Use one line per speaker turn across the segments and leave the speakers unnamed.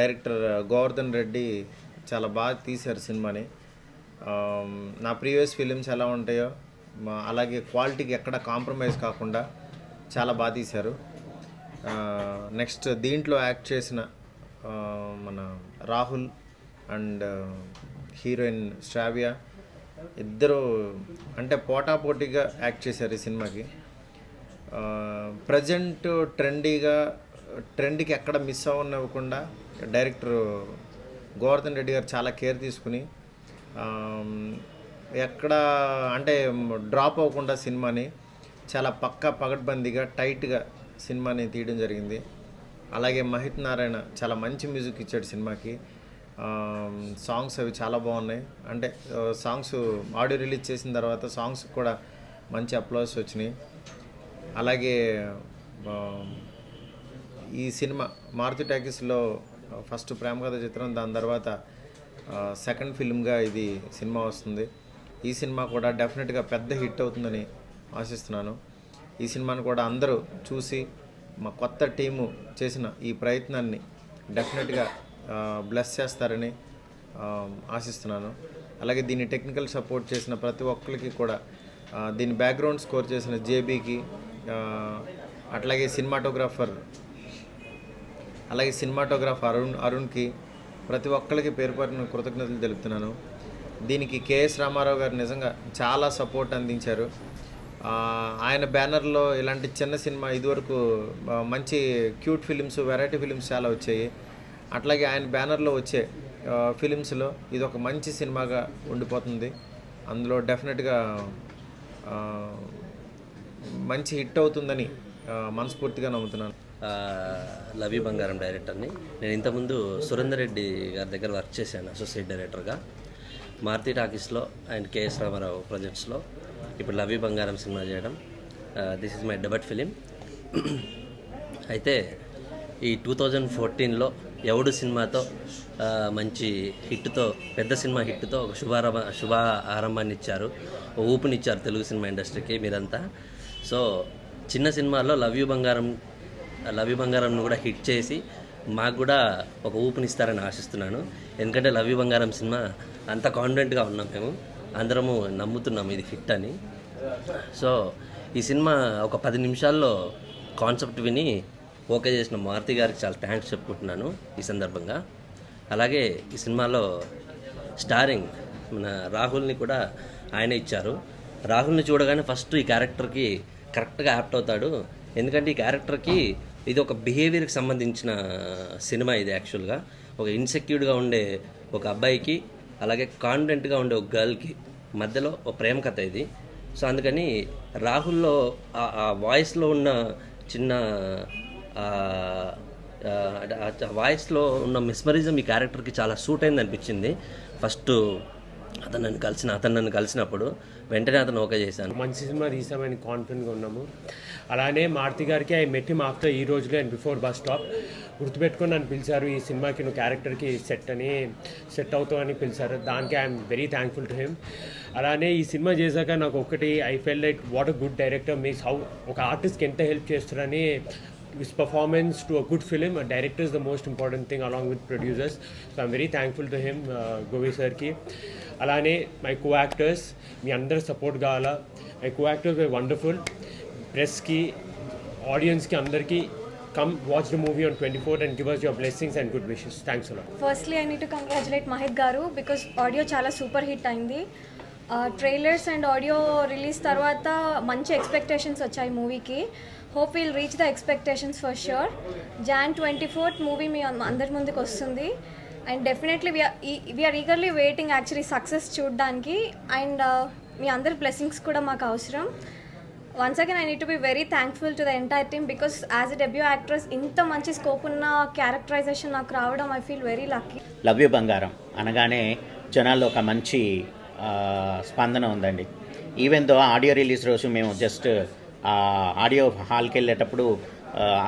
Director Govardhan Reddy చాలా బాగా తీశారు సినిమాని. నా ప్రీవియస్ ఫిలిమ్స్ ఎలా ఉంటాయో అలాగే క్వాలిటీకి ఎక్కడ కాంప్రమైజ్ కాకుండా చాలా బాగా తీశారు. నెక్స్ట్ దీంట్లో యాక్ట్ చేసిన మన రాహుల్ అండ్ హీరోయిన్ శ్రావ్య ఇద్దరు అంటే పోటాపోటీగా యాక్ట్ చేశారు ఈ సినిమాకి. ప్రజెంట్ ట్రెండీగా ట్రెండ్కి ఎక్కడ మిస్ అవ్వనివ్వకుండా డైరెక్టర్ గోవర్ధన్ రెడ్డి గారు చాలా కేర్ తీసుకుని ఎక్కడ అంటే డ్రాప్ అవ్వకుండా సినిమాని చాలా పక్కా పగడ్బందీగా టైట్గా సినిమాని తీయడం జరిగింది. అలాగే మహిత్ నారాయణ చాలా మంచి మ్యూజిక్ ఇచ్చాడు సినిమాకి. సాంగ్స్ అవి చాలా బాగున్నాయి. అంటే సాంగ్స్ ఆడియో రిలీజ్ చేసిన తర్వాత సాంగ్స్ కూడా మంచి అప్లాస్ వచ్చినాయి. అలాగే ఈ సినిమా మారుతి టాకీస్లో ఫస్ట్ ప్రేమ కథ చిత్రం దాని తర్వాత సెకండ్ ఫిల్మ్గా ఇది సినిమా వస్తుంది. ఈ సినిమా కూడా డెఫినెట్గా పెద్ద హిట్ అవుతుందని ఆశిస్తున్నాను. ఈ సినిమాను కూడా అందరూ చూసి మా కొత్త టీము చేసిన ఈ ప్రయత్నాన్ని డెఫినెట్గా బ్లెస్ చేస్తారని ఆశిస్తున్నాను. అలాగే దీన్ని టెక్నికల్ సపోర్ట్ చేసిన ప్రతి ఒక్కరికి కూడా దీని బ్యాక్గ్రౌండ్ స్కోర్ చేసిన జేబీకి అట్లాగే సినిమాటోగ్రాఫర్ అలాగే సినిమాటోగ్రాఫ్ అరుణ్ అరుణ్కి ప్రతి ఒక్కరికి పేరు కృతజ్ఞతలు తెలుపుతున్నాను. దీనికి కేఎస్ రామారావు గారు నిజంగా చాలా సపోర్ట్ అందించారు. ఆయన బ్యానర్లో ఇలాంటి చిన్న సినిమా ఇదివరకు మంచి క్యూట్ ఫిలిమ్స్ వెరైటీ ఫిలిమ్స్ చాలా వచ్చాయి. అట్లాగే ఆయన బ్యానర్లో వచ్చే ఫిలిమ్స్లో ఇది ఒక మంచి సినిమాగా ఉండిపోతుంది. అందులో డెఫినెట్గా మంచి హిట్ అవుతుందని మనస్ఫూర్తిగా నమ్ముతున్నాను.
లవి బంగారం డైరెక్టర్ని. నేను ఇంతకుముందు సురేందర్ రెడ్డి గారి దగ్గర వర్క్ చేశాను అసోసియేట్ డైరెక్టర్గా. మారుతి టాకీస్లో అండ్ కేఎస్ రామారావు ప్రాజెక్ట్స్లో. ఇప్పుడు లవి బంగారం సినిమా చేయడం. This is my debut film. అయితే ఈ టూ థౌజండ్ ఫోర్టీన్లో ఎవడు సినిమాతో మంచి హిట్తో పెద్ద సినిమా హిట్తో ఒక శుభారంభ శుభ ఆరంభాన్ని ఇచ్చారు ఊపునిచ్చారు తెలుగు సినిమా ఇండస్ట్రీకి మీరంతా. సో చిన్న సినిమాలో లవ్ యూ బంగారం లవి బంగారంను కూడా హిట్ చేసి మాకు కూడా ఒక ఊపునిస్తారని ఆశిస్తున్నాను. ఎందుకంటే లవి బంగారం సినిమా అంత కాన్ఫిడెంట్గా ఉన్నాం మేము. అందరము నమ్ముతున్నాం ఇది హిట్ అని. సో ఈ సినిమా ఒక పది నిమిషాల్లో కాన్సెప్ట్ విని ఓకే చేసిన మారుతి గారికి చాలా థ్యాంక్స్ చెప్పుకుంటున్నాను ఈ సందర్భంగా. అలాగే ఈ సినిమాలో స్టారింగ్ మన రాహుల్ని కూడా ఆయన ఇచ్చారు. రాహుల్ని చూడగానే ఫస్ట్ ఈ క్యారెక్టర్కి కరెక్ట్గా యాప్ట్ అవుతాడు. ఎందుకంటే ఈ క్యారెక్టర్కి ఇది ఒక బిహేవియర్కి సంబంధించిన సినిమా ఇది యాక్చువల్గా ఒక ఇన్సెక్యూర్డ్గా ఉండే ఒక అబ్బాయికి అలాగే కాన్ఫిడెంట్గా ఉండే ఒక గర్ల్కి మధ్యలో ఒక ప్రేమ కథ ఇది. సో అందుకని రాహుల్లో ఆ- వాయిస్లో ఉన్న చిన్న వాయిస్లో ఉన్న మిస్మరిజం ఈ క్యారెక్టర్కి చాలా సూట్ అయింది అనిపించింది. ఫస్ట్ అతను నన్ను కలిసిన అతను నన్ను కలిసినప్పుడు వెంటనే అతను ఓకే చేశాను.
మంచి సినిమా తీసామని కాన్ఫిడెంట్గా ఉన్నాము. అలానే మారుతి గారికి ఐ మెట్ హిమ్ ఆఫ్టర్ ఈ రోజులో అండ్ బిఫోర్ బస్ స్టాప్ గుర్తుపెట్టుకొని నన్ను పిలిచారు ఈ సినిమాకి నువ్వు క్యారెక్టర్కి సెట్ అని సెట్ అవుతావు అని పిలిచారు. దానికి I'm very thankful to him అలానే ఈ సినిమా చేశాక నాకు ఒకటి I feel like what a good director means how ఒక ఆర్టిస్ట్కి ఎంత హెల్ప్ చేస్తారని his performance to a good film. A director is the most important thing along with producers. So I'm very thankful to him, uh, Govi sir అలానే my co actors మీ అందరి support కావాలా my co actors we wonderful ప్రెస్కి ఆడియన్స్కి అందరికీ come watch the movie on twenty four and give us your blessings and good wishes thanks అలా
firstly I need to congratulate Mahith గారు because audio చాలా super hit అయింది trailers and audio release తర్వాత మంచి expectations వచ్చాయి మూవీకి. Hope will reach the expectations for sure June twenty fourth movie మీ అందరి ముందుకు వస్తుంది. And definitely we are eagerly waiting actually success చూడడానికి. అండ్ మీ అందరి బ్లెస్సింగ్స్ కూడా మాకు అవసరం. Once again I need to be very thankful to the entire team because as a debut actress ఇంత మంచి స్కోప్ ఉన్న క్యారెక్టరైజేషన్ నాకు రావడం I feel very lucky
love you Bangaram. అనగానే జనాల్లో ఒక మంచి స్పందన ఉందండి. ఈవెన్ దో ఆడియో రిలీజ్ రోజు మేము జస్ట్ ఆడియో హాల్కి వెళ్ళేటప్పుడు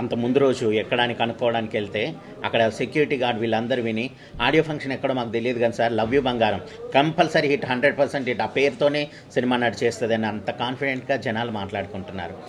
అంత ముందు రోజు ఎక్కడానికి కనుక్కోవడానికి వెళ్తే అక్కడ సెక్యూరిటీ గార్డ్ వీళ్ళందరూ విని ఆడియో ఫంక్షన్ ఎక్కడో మాకు తెలియదు కానీ sir love you Bangaram. Compulsory hit hundred percent hit ఆ పేరుతోనే సినిమా నడిచేస్తుందని అంత కాన్ఫిడెంట్గా జనాలు మాట్లాడుకుంటున్నారు.